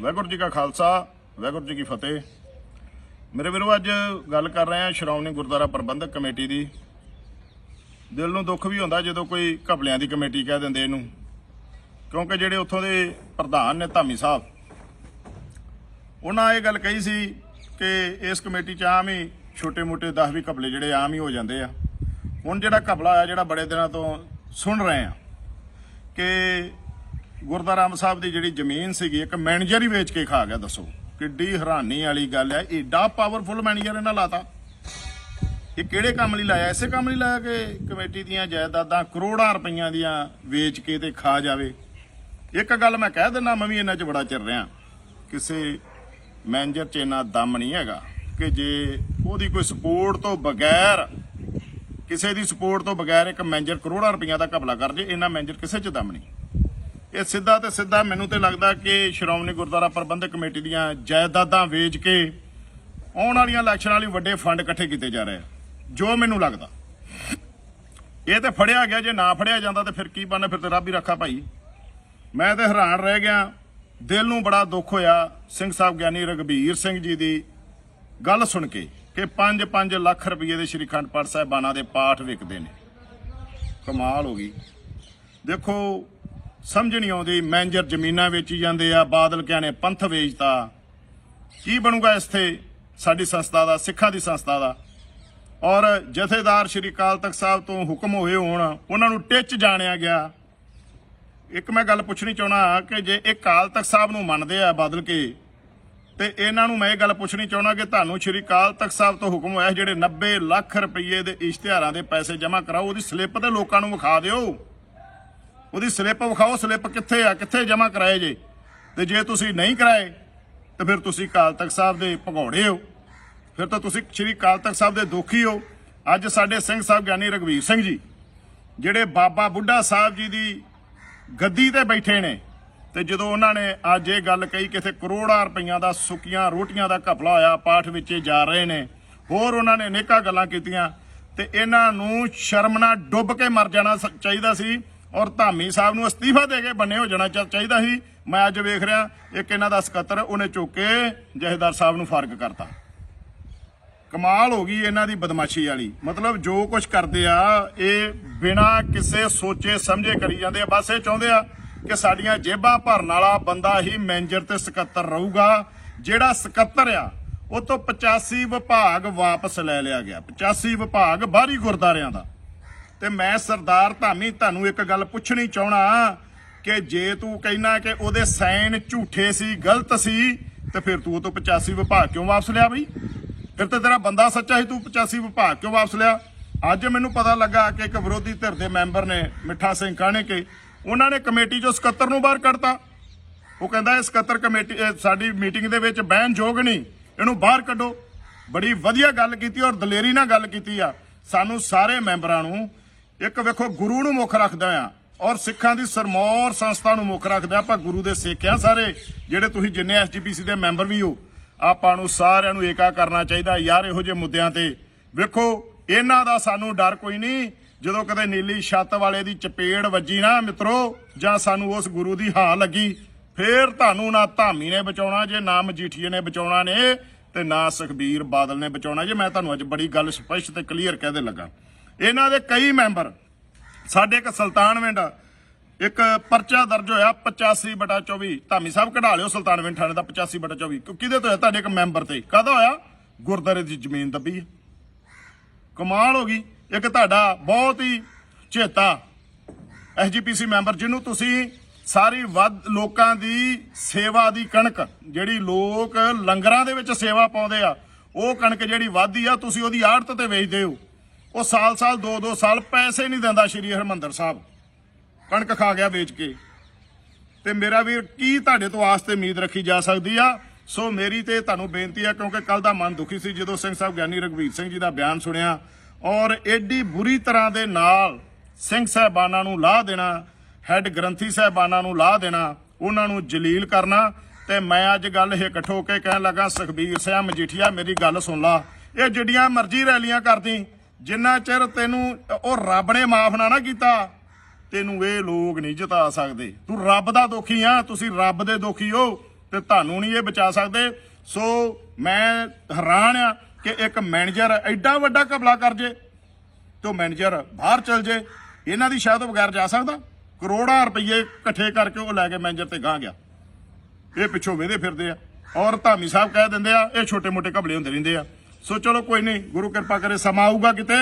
ਵਾਹਿਗੁਰੂ ਜੀ ਕਾ ਖਾਲਸਾ, ਵਾਹਿਗੁਰੂ ਜੀ ਕੀ ਫਤਿਹ। ਮੇਰੇ ਵੀਰੋ, ਅੱਜ ਗੱਲ ਕਰ ਰਹੇ ਹਾਂ ਸ਼੍ਰੋਮਣੀ ਗੁਰਦੁਆਰਾ ਪ੍ਰਬੰਧਕ ਕਮੇਟੀ ਦੀ। ਦਿਲ ਨੂੰ ਦੁੱਖ ਵੀ ਹੁੰਦਾ ਜਦੋਂ ਕੋਈ ਘਪਲਿਆਂ ਦੀ ਕਮੇਟੀ ਕਹਿ ਦਿੰਦੇ ਇਹਨੂੰ, ਕਿਉਂਕਿ ਜਿਹੜੇ ਉੱਥੋਂ ਦੇ ਪ੍ਰਧਾਨ ਨੇ ਧਾਮੀ ਸਾਹਿਬ, ਉਹਨਾਂ ਇਹ ਗੱਲ ਕਹੀ ਸੀ ਕਿ ਇਸ ਕਮੇਟੀ 'ਚ ਆਮ ਹੀ ਛੋਟੇ-ਮੋਟੇ 10 ਵੀ ਘਪਲੇ ਜਿਹੜੇ ਆਮ ਹੀ ਹੋ ਜਾਂਦੇ ਆ। ਹੁਣ ਜਿਹੜਾ ਘਪਲਾ ਆ, ਜਿਹੜਾ ਬੜੇ ਦਿਨਾਂ ਤੋਂ ਸੁਣ ਰਹੇ ਆ ਕਿ ਗੁਰਦੁਆਰਾ ਸਾਹਿਬ ਦੀ ਜਿਹੜੀ ਜ਼ਮੀਨ ਸੀਗੀ, ਇੱਕ ਮੈਨੇਜਰ ਹੀ ਵੇਚ ਕੇ ਖਾ ਗਿਆ, ਦੱਸੋ। ਕਿੱਡੀ ਹੈਰਾਨੀ ਵਾਲੀ ਗੱਲ ਹੈ। ਏਡਾ ਪਾਵਰਫੁਲ ਮੈਨੇਜਰ ਇਹਨਾਂ ਲਾਤਾ। ਇਹ ਕਿਹੜੇ ਕੰਮ ਲਈ ਲਾਇਆ? ਇਸੇ ਕੰਮ ਲਈ ਲਾਇਆ ਕਿ ਕਮੇਟੀ ਦੀਆਂ ਜਾਇਦਾਦਾਂ ਕਰੋੜਾਂ ਰੁਪਈਆਂ ਦੀਆਂ ਵੇਚ ਕੇ ਤੇ ਖਾ ਜਾਵੇ? ਇੱਕ ਗੱਲ ਮੈਂ ਕਹਿ ਦਿੰਦਾ, ਮੈਂ ਵੀ ਇਹਨਾਂ 'ਚ ਬੜਾ ਚਿਰ ਰਿਹਾ। ਕਿਸੇ ਮੈਨੇਜਰ 'ਚ ਇੰਨਾ ਦਮ ਨਹੀਂ ਹੈਗਾ ਕਿ ਜੇ ਉਹਦੀ ਕੋਈ ਸਪੋਰਟ ਤੋਂ ਬਗੈਰ, ਕਿਸੇ ਦੀ ਸਪੋਰਟ ਤੋਂ ਬਗੈਰ ਇੱਕ ਮੈਨੇਜਰ ਕਰੋੜਾਂ ਰੁਪਈਆ ਦਾ ਘਪਲਾ ਕਰ ਜੇ ਇਹਨਾਂ ਮੈਨੇਜਰ ਕਿਸੇ 'ਚ ਦਮ ਨਹੀਂ। ਇਹ ਸਿੱਧਾ ਤੇ ਸਿੱਧਾ ਮੈਨੂੰ ਤੇ ਲੱਗਦਾ ਕਿ ਸ਼੍ਰੋਮਣੀ ਗੁਰਦੁਆਰਾ ਪ੍ਰਬੰਧਕ ਕਮੇਟੀ ਦੀਆਂ ਜਾਇਦਾਦਾਂ ਵੇਚ ਕੇ ਆਉਣ ਵਾਲੀਆਂ ਇਲੈਕਸ਼ਨਾਂ ਲਈ ਵੱਡੇ ਫੰਡ ਇਕੱਠੇ ਕੀਤੇ ਜਾ ਰਹੇ ਆ, ਜੋ ਮੈਨੂੰ ਲੱਗਦਾ। ਇਹ ਤੇ ਫੜਿਆ ਗਿਆ, ਜੇ ਨਾ ਫੜਿਆ ਜਾਂਦਾ ਤੇ ਫਿਰ ਕੀ ਬਣਨਾ, ਫਿਰ ਤੇ ਰੱਬ ਹੀ ਰੱਖਾ ਭਾਈ। ਮੈਂ ਤੇ ਹੈਰਾਨ ਰਹਿ ਗਿਆ। ਦਿਲ ਨੂੰ ਬੜਾ ਦੁੱਖ ਹੋਇਆ ਸਿੰਘ ਸਾਹਿਬ ਗਿਆਨੀ ਰਗਵੀਰ ਸਿੰਘ ਜੀ ਦੀ ਗੱਲ ਸੁਣ ਕੇ ਕਿ 5-5 ਲੱਖ ਰੁਪਏ ਦੇ ਸ਼੍ਰੀ ਅਖੰਡ ਪਾਠ ਸਾਹਿਬਾਨਾਂ ਦੇ ਪਾਠ ਵਿਕਦੇ ਨੇ। ਕਮਾਲ ਹੋ ਗਈ। ਦੇਖੋ ਸਮਝ ਨਹੀਂ ਆਉਂਦੀ, ਮੈਨੇਜਰ ਜ਼ਮੀਨਾਂ ਵੇਚੀ ਜਾਂਦੇ ਆ, ਬਾਦਲ ਕਿਆ ਪੰਥ ਵੇਚਤਾ। ਕੀ ਬਣੂਗਾ ਇੱਥੇ? ਸਾਡੀ ਸੰਸਥਾ ਦਾ, ਸਿੱਖਾਂ ਦੀ ਸੰਸਥਾ ਦਾ। ਔਰ ਜਥੇਦਾਰ ਸ਼੍ਰੀ ਅਕਾਲ ਤਖਤ ਸਾਹਿਬ ਤੋਂ ਹੁਕਮ ਹੋਏ ਹੋਣ, ਉਹਨਾਂ ਨੂੰ ਟਿੱਚ ਜਾਣਿਆ ਗਿਆ। ਇੱਕ ਮੈਂ ਗੱਲ ਪੁੱਛਣੀ ਚਾਹਣਾ ਕਿ ਜੇ ਇਹ ਕਾਲ ਤਖਤ ਸਾਹਿਬ ਨੂੰ ਮੰਨਦੇ ਆ ਬਦਲ ਕੇ, ਤੇ ਇਹਨਾਂ ਨੂੰ ਮੈਂ ਇਹ ਗੱਲ ਪੁੱਛਣੀ ਚਾਹਣਾ ਕਿ ਤੁਹਾਨੂੰ ਸ਼੍ਰੀ ਅਕਾਲ ਤਖਤ ਸਾਹਿਬ ਤੋਂ ਹੁਕਮ ਹੋਇਆ ਜਿਹੜੇ 90 ਲੱਖ ਰੁਪਏ ਦੇ ਇਸ਼ਤਿਹਾਰਾਂ ਦੇ ਪੈਸੇ ਜਮ੍ਹਾਂ ਕਰਾਓ, ਉਹਦੀ ਸਲਿੱਪ ਤੇ ਲੋਕਾਂ ਨੂੰ ਵਿਖਾ ਦਿਓ। ਉਹਦੀ ਸਲਿੱਪ ਵਿਖਾਓ, ਸਲਿੱਪ ਕਿੱਥੇ ਆ? ਕਿੱਥੇ ਜਮ੍ਹਾਂ ਕਰਾਏ ਜੇ? ਤੇ ਜੇ ਤੁਸੀਂ ਨਹੀਂ ਕਰਾਏ, ਤੇ ਫਿਰ ਤੁਸੀਂ ਕਾਲ ਤਖਤ ਸਾਹਿਬ ਦੇ ਭਗੌੜੇ ਹੋ। ਫਿਰ ਤਾਂ ਤੁਸੀਂ ਸ਼੍ਰੀ ਅਕਾਲ ਤਖਤ ਸਾਹਿਬ ਦੇ ਦੁਖੀ ਹੋ। ਅੱਜ ਸਾਡੇ ਸਿੰਘ ਸਾਹਿਬ ਗਿਆਨੀ ਰਗਵੀਰ ਸਿੰਘ ਜੀ, ਜਿਹੜੇ ਬਾਬਾ ਬੁੱਢਾ ਸਾਹਿਬ ਜੀ ਦੀ ਗੱਦੀ ਤੇ ਬੈਠੇ ਨੇ, ਤੇ ਜਦੋਂ ਉਹਨਾਂ ਨੇ ਅੱਜ ਇਹ ਗੱਲ ਕਹੀ ਕਿ ਇੱਥੇ ਕਰੋੜਾਂ ਰੁਪਈਆਂ ਦਾ ਸੁੱਕੀਆਂ ਰੋਟੀਆਂ ਦਾ ਘਪਲਾ ਹੋਇਆ, ਪਾਠ ਵਿੱਚ ਜਾ ਰਹੇ ਨੇ, ਹੋਰ ਉਹਨਾਂ ਨੇ ਅਨੇਕਾਂ ਗੱਲਾਂ ਕੀਤੀਆਂ, ਤੇ ਇਹਨਾਂ ਨੂੰ ਸ਼ਰਮ ਨਾਲ ਡੁੱਬ ਕੇ ਮਰ ਜਾਣਾ ਸ- ਚਾਹੀਦਾ ਸੀ। ਔਰ ਧਾਮੀ ਸਾਹਿਬ ਨੂੰ ਅਸਤੀਫਾ ਦੇ ਕੇ ਬੰਨੇ ਹੋ ਜਾਣਾ ਚਾ- ਚਾਹੀਦਾ ਸੀ। ਮੈਂ ਅੱਜ ਵੇਖ ਰਿਹਾ, ਇੱਕ ਇਹਨਾਂ ਦਾ ਸਕੱਤਰ ਉਹਨੇ ਚੁੱਕ ਕੇ ਜਹੇਦਾਰ ਸਾਹਿਬ ਨੂੰ ਫ਼ਰਕ ਕਰਤਾ। ਕਮਾਲ ਹੋ ਗਈ ਇਹਨਾਂ ਦੀ ਬਦਮਾਸ਼ੀ ਵਾਲੀ। ਮਤਲਬ ਜੋ ਕੁਝ ਕਰਦੇ ਆ, ਇਹ ਬਿਨਾ ਕਿਸੇ ਸੋਚੇ ਸਮਝੇ ਕਰੀ ਜਾਂਦੇ ਆ। ਬਸ ਇਹ ਚਾਹੁੰਦੇ ਆ ਕਿ ਸਾਡੀਆਂ ਜੇਬਾਂ ਭਰਨ ਵਾਲਾ ਬੰਦਾ ਹੀ ਮੈਨੇਜਰ ਤੇ ਸਕੱਤਰ ਰਹੂਗਾ। ਜਿਹੜਾ ਸਕੱਤਰ ਆ, ਉਹ ਤੋਂ 85 ਵਿਭਾਗ ਵਾਪਸ ਲੈ ਲਿਆ ਗਿਆ। 85 ਵਿਭਾਗ ਬਾਹਰੀ ਗੁਰਦਾਰਿਆਂ ਦਾ। ਤੇ ਮੈਂ ਸਰਦਾਰ ਧਾਮੀ ਤੁਹਾਨੂੰ ਇੱਕ ਗੱਲ ਪੁੱਛਣੀ ਚਾਹਣਾ ਕਿ ਜੇ ਤੂੰ ਕਹਿਣਾ ਕਿ ਉਹਦੇ ਸਾਈਨ ਝੂਠੇ ਸੀ, ਗਲਤ ਸੀ, ਤੇ ਫਿਰ ਤੂੰ ਉਹ ਤੋਂ 85 ਵਿਭਾਗ ਕਿਉਂ ਵਾਪਸ ਲਿਆ ਬਈ? ਫਿਰ ਤੇ ਤੇਰਾ ਬੰਦਾ ਸੱਚਾ ਸੀ, ਤੂੰ 85 ਵਿਭਾਗ ਕਿਉਂ ਵਾਪਸ ਲਿਆ? ਅੱਜ ਮੈਨੂੰ ਪਤਾ ਲੱਗਾ ਕਿ ਇੱਕ ਵਿਰੋਧੀ ਧਿਰ ਦੇ ਮੈਂਬਰ ਨੇ, ਮਿੱਠਾ ਸਿੰਘ ਕਾਹਣੇ ਕੇ ਉਹਨਾਂ ਨੇ ਕਮੇਟੀ ਚੋਂ ਸਕੱਤਰ ਨੂੰ ਬਾਹਰ ਕੱਢਤਾ। ਉਹ ਕਹਿੰਦਾ ਇਹ ਸਕੱਤਰ ਕਮੇਟੀ ਸਾਡੀ ਮੀਟਿੰਗ ਦੇ ਵਿੱਚ ਬਹਿਣ ਯੋਗ ਨਹੀਂ, ਇਹਨੂੰ ਬਾਹਰ ਕੱਢੋ। ਬੜੀ ਵਧੀਆ ਗੱਲ ਕੀਤੀ ਔਰ ਦਲੇਰੀ ਨਾਲ ਗੱਲ ਕੀਤੀ ਆ। ਸਾਨੂੰ ਸਾਰੇ ਮੈਂਬਰਾਂ ਨੂੰ ਇੱਕ ਵੇਖੋ, ਗੁਰੂ ਨੂੰ ਮੁੱਖ ਰੱਖਦਾ ਆ ਔਰ ਸਿੱਖਾਂ ਦੀ ਸਰਮੌਰ ਸੰਸਥਾ ਨੂੰ ਮੁੱਖ ਰੱਖਦਾ ਆਪਾਂ ਗੁਰੂ ਦੇ ਸਿੱਖ ਆ ਸਾਰੇ, ਜਿਹੜੇ ਤੁਸੀਂ ਜਿੰਨੇ ਐਸਜੀਪੀਸੀ ਦੇ ਮੈਂਬਰ ਵੀ ਹੋ, ਆਪਾਂ ਨੂੰ ਸਾਰਿਆਂ ਨੂੰ ਏਕਾ ਕਰਨਾ ਚਾਹੀਦਾ ਯਾਰ, ਇਹੋ ਜਿਹੇ ਮੁੱਦਿਆਂ ਤੇ। ਵੇਖੋ, ਇਹਨਾਂ ਦਾ ਸਾਨੂੰ ਡਰ ਕੋਈ ਨਹੀਂ, ਜਦੋਂ ਕਦੇ ਨੀਲੀ ਛੱਤ ਵਾਲੇ ਦੀ ਚਪੇੜ ਵੱਜੀ ਨਾ, ਮਿੱਤਰੋ, ਜਾਂ ਸਾਨੂੰ ਉਸ ਗੁਰੂ ਦੀ ਹਾਂ ਲੱਗੀ, ਫੇਰ ਤੁਹਾਨੂੰ ਨਾ ਧਾਮੀ ਨੇ ਬਚਾਉਣਾ, ਜੇ ਨਾ ਮਜੀਠੀਏ ਨੇ ਬਚਾਉਣਾ ਨੇ, ਤੇ ਨਾ ਸੁਖਬੀਰ ਬਾਦਲ ਨੇ ਬਚਾਉਣਾ। ਜੇ ਮੈਂ ਤੁਹਾਨੂੰ ਅੱਜ ਬੜੀ ਗੱਲ ਸਪਸ਼ਟ ਤੇ ਕਲੀਅਰ ਕਹਿ ਦੇ ਲੱਗਾ। ਇਹਨਾਂ ਦੇ ਕਈ ਮੈਂਬਰ, ਸਾਡੇ ਇੱਕ ਸੁਲਤਾਨਵਿੰਡ ਇੱਕ ਪਰਚਾ ਦਰਜ ਹੋਇਆ 85 ਬਟਾ 24 ਧਾਮੀ ਸਾਹਿਬ ਕਢਾ ਲਿਓ ਸੁਲਤਾਨਵਿੰਡ ਥਾਣੇ ਦਾ 85 ਬਟਾ 24 ਕਿਉਂ ਕਿਹਦੇ ਤੋਂ ਹੋਇਆ? ਤੁਹਾਡੇ ਇੱਕ ਮੈਂਬਰ ਤੇ। ਕਾਹਦਾ ਹੋਇਆ? ਗੁਰਦਾਰੇ ਦੀ ਜ਼ਮੀਨ ਦੱਬੀ ਹੈ। ਕਮਾਲ ਹੋ ਗਈ। ਇੱਕ ਤੁਹਾਡਾ ਬਹੁਤ ਹੀ ਚੇਤਾ ਐਸਜੀਪੀਸੀ ਮੈਂਬਰ, ਜਿਹਨੂੰ ਤੁਸੀਂ ਸਾਰੀ ਵੱਧ ਲੋਕਾਂ ਦੀ ਸੇਵਾ ਦੀ ਕਣਕ, ਜਿਹੜੀ ਲੋਕ ਲੰਗਰਾਂ ਦੇ ਵਿੱਚ ਸੇਵਾ ਪਾਉਂਦੇ ਆ, ਉਹ ਕਣਕ ਜਿਹੜੀ ਵਾਧੀ ਆ, ਤੁਸੀਂ ਉਹਦੀ ਆੜਤ ਤੇ ਵੇਚਦੇ ਹੋ। ਉਹ ਸਾਲ-ਸਾਲ 2-2 ਸਾਲ ਪੈਸੇ ਨਹੀਂ ਦਿੰਦਾ ਸ਼੍ਰੀ ਹਰਮੰਦਰ ਸਾਹਿਬ। ਕਣਕ ਖਾ ਗਿਆ ਵੇਚ ਕੇ। ਤੇ ਮੇਰਾ ਵੀਰ, ਕੀ ਤੁਹਾਡੇ ਤੋਂ ਆਸ ਤੇ ਉਮੀਦ ਰੱਖੀ ਜਾ ਸਕਦੀ ਆ? ਸੋ ਮੇਰੀ ਤੇ ਤੁਹਾਨੂੰ ਬੇਨਤੀ ਆ, ਕਿਉਂਕਿ ਕੱਲ ਦਾ ਮਨ ਦੁਖੀ ਸੀ ਜਦੋਂ ਸਿੰਘ ਸਾਹਿਬ ਗਿਆਨੀ ਰਗਵੀਰ ਸਿੰਘ ਜੀ ਦਾ ਬਿਆਨ ਸੁਣਿਆ। ਔਰ ਐਡੀ ਬੁਰੀ ਤਰ੍ਹਾਂ ਦੇ ਨਾਲ ਸਿੰਘ ਸਾਹਿਬਾਨਾਂ ਨੂੰ ਲਾਹ ਦੇਣਾ, ਹੈੱਡ ਗ੍ਰੰਥੀ ਸਾਹਿਬਾਨਾਂ ਨੂੰ ਲਾਹ ਦੇਣਾ, ਉਹਨਾਂ ਨੂੰ ਜਲੀਲ ਕਰਨਾ, ਤੇ ਮੈਂ ਅੱਜ ਗੱਲ ਇਹ ਹੋ ਕੇ ਕਹਿਣ ਲੱਗਾ, ਸੁਖਬੀਰ ਸਿੰਘ ਮਜੀਠੀਆ, ਮੇਰੀ ਗੱਲ ਸੁਣ ਲਾ। ਇਹ ਜਿਹੜੀਆਂ ਮਰਜ਼ੀ ਰੈਲੀਆਂ ਕਰਦੀ ਜਿੰਨਾ ਚਿਰ ਤੈਨੂੰ ਉਹ ਰੱਬ ਨੇ ਮਾਫ ਨਾ ਨਾ ਕੀਤਾ, ਤੈਨੂੰ ਇਹ ਲੋਕ ਨਹੀਂ ਜਿਤਾ ਸਕਦੇ। ਤੂੰ ਰੱਬ ਦਾ ਦੁਖੀ ਆ, ਤੁਸੀਂ ਰੱਬ ਦੇ ਦੁਖੀ ਹੋ, ਤੇ ਤੁਹਾਨੂੰ ਨਹੀਂ ਇਹ ਬਚਾ ਸਕਦੇ। ਸੋ ਮੈਂ ਹੈਰਾਨ ਆ ਕਿ ਇੱਕ ਮੈਨੇਜਰ ਐਡਾ ਵੱਡਾ ਘਪਲਾ ਕਰ ਜੇ, ਤੇ ਉਹ ਮੈਨੇਜਰ ਬਾਹਰ ਚਲ ਜੇ, ਇਹਨਾਂ ਦੀ ਸ਼ਾਇਦ ਬਗੈਰ ਜਾ ਸਕਦਾ। ਕਰੋੜਾਂ ਰੁਪਏ ਇਕੱਠੇ ਕਰਕੇ ਉਹ ਲੈ ਕੇ ਮੈਨੇਜਰ ਤੇ ਗਾਂ ਗਿਆ। ਇਹ ਪਿੱਛੋਂ ਵੇਦੇ ਫਿਰਦੇ ਆ। ਔਰ ਧਾਮੀ ਸਾਹਿਬ ਕਹਿ ਦਿੰਦੇ ਆ, ਇਹ ਛੋਟੇ ਮੋਟੇ ਘਬਲੇ ਹੁੰਦੇ ਰਹਿੰਦੇ ਆ। ਸੋ ਚਲੋ ਕੋਈ ਨਹੀਂ, ਗੁਰੂ ਕਿਰਪਾ ਕਰੇ ਸਮਾਂ ਆਊਗਾ ਕਿਤੇ।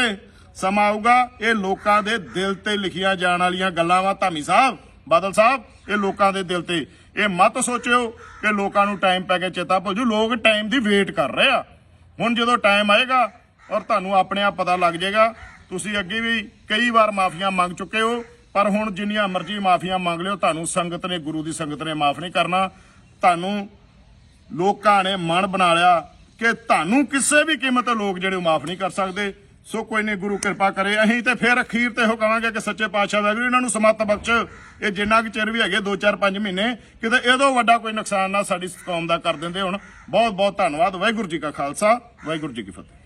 ਸਮਾਂ ਆਊਗਾ, ਇਹ ਲੋਕਾਂ ਦੇ ਦਿਲ ਤੇ ਲਿਖੀਆਂ ਜਾਣ ਵਾਲੀਆਂ ਗੱਲਾਂ ਵਾ, ਧਾਮੀ ਸਾਹਿਬ, ਬਾਦਲ ਸਾਹਿਬ, ਇਹ ਲੋਕਾਂ ਦੇ ਦਿਲ ਤੇ। ਇਹ ਮਤ ਸੋਚਿਓ ਕਿ ਲੋਕਾਂ ਨੂੰ ਟਾਈਮ ਪੈ ਕੇ ਚੇਤਾ ਭੁੱਲ ਜੂ ਲੋਕ ਟਾਈਮ ਦੀ ਵੇਟ ਕਰ ਰਹੇ ਆ। ਹੁਣ ਜਦੋਂ ਟਾਈਮ ਆਏਗਾ ਔਰ ਤੁਹਾਨੂੰ ਆਪਣੇ ਆਪ ਪਤਾ ਲੱਗ ਜਾਏਗਾ, ਤੁਸੀਂ ਅੱਗੇ ਵੀ ਕਈ ਵਾਰ ਮਾਫੀਆਂ ਮੰਗ ਚੁੱਕੇ ਹੋ, ਪਰ ਹੁਣ ਜਿੰਨੀਆਂ ਮਰਜ਼ੀ ਮਾਫੀਆਂ ਮੰਗ ਲਿਓ, ਤੁਹਾਨੂੰ ਸੰਗਤ ਨੇ, ਗੁਰੂ ਦੀ ਸੰਗਤ ਨੇ ਮਾਫ ਨਹੀਂ ਕਰਨਾ। ਤੁਹਾਨੂੰ ਲੋਕਾਂ ਨੇ ਮਨ ਬਣਾ ਲਿਆ ਕਿ ਤੁਹਾਨੂੰ ਕਿਸੇ ਵੀ ਕੀਮਤ ਲੋਕ ਜਿਹੜੇ ਮਾਫ ਨਹੀਂ ਕਰ ਸਕਦੇ। ਸੋ ਕੋਈ ਨਹੀਂ, ਗੁਰੂ ਕਿਰਪਾ ਕਰੇ। ਅਸੀਂ ਤੇ ਫਿਰ ਅਖੀਰ ਤੇ ਇਹੋ ਕਵਾਂਗੇ ਕਿ ਸੱਚੇ ਪਾਤਸ਼ਾਹ ਵਾਹਿਗੁਰੂ ਇਹਨਾਂ ਨੂੰ ਸਮਤ ਬਖਸ਼। ਇਹ ਜਿੰਨਾ ਕੁ ਚਿਰ ਵੀ ਹੈਗੇ 2 4 5 ਮਹੀਨੇ, ਕਿਤੇ ਇਹਦੋਂ ਵੱਡਾ ਕੋਈ ਨੁਕਸਾਨ ਨਾ ਸਾਡੀ ਕੌਮ ਦਾ ਕਰ ਦਿੰਦੇ ਹੁਣ। ਬਹੁਤ ਬਹੁਤ ਧੰਨਵਾਦ। ਵਾਹਿਗੁਰੂ ਜੀ ਕਾ ਖਾਲਸਾ, ਵਾਹਿਗੁਰੂ ਜੀ ਕੀ ਫਤਿਹ।